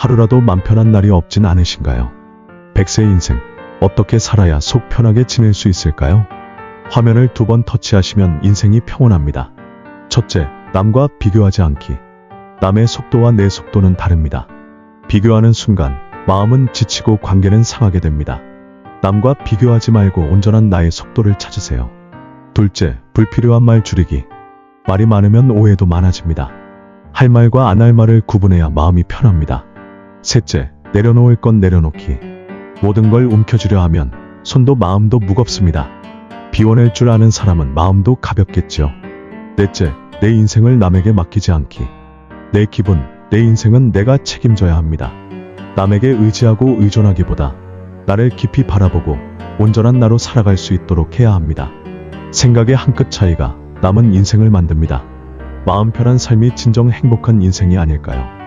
하루라도 맘 편한 날이 없진 않으신가요? 백세 인생, 어떻게 살아야 속 편하게 지낼 수 있을까요? 화면을 두 번 터치하시면 인생이 평온합니다. 첫째, 남과 비교하지 않기. 남의 속도와 내 속도는 다릅니다. 비교하는 순간, 마음은 지치고 관계는 상하게 됩니다. 남과 비교하지 말고 온전한 나의 속도를 찾으세요. 둘째, 불필요한 말 줄이기. 말이 많으면 오해도 많아집니다. 할 말과 안 할 말을 구분해야 마음이 편합니다. 셋째, 내려놓을 건 내려놓기. 모든 걸 움켜쥐려 하면 손도 마음도 무겁습니다. 비워낼 줄 아는 사람은 마음도 가볍겠죠. 넷째, 내 인생을 남에게 맡기지 않기. 내 기분, 내 인생은 내가 책임져야 합니다. 남에게 의지하고 의존하기보다 나를 깊이 바라보고 온전한 나로 살아갈 수 있도록 해야 합니다. 생각의 한 끗 차이가 남은 인생을 만듭니다. 마음 편한 삶이 진정 행복한 인생이 아닐까요?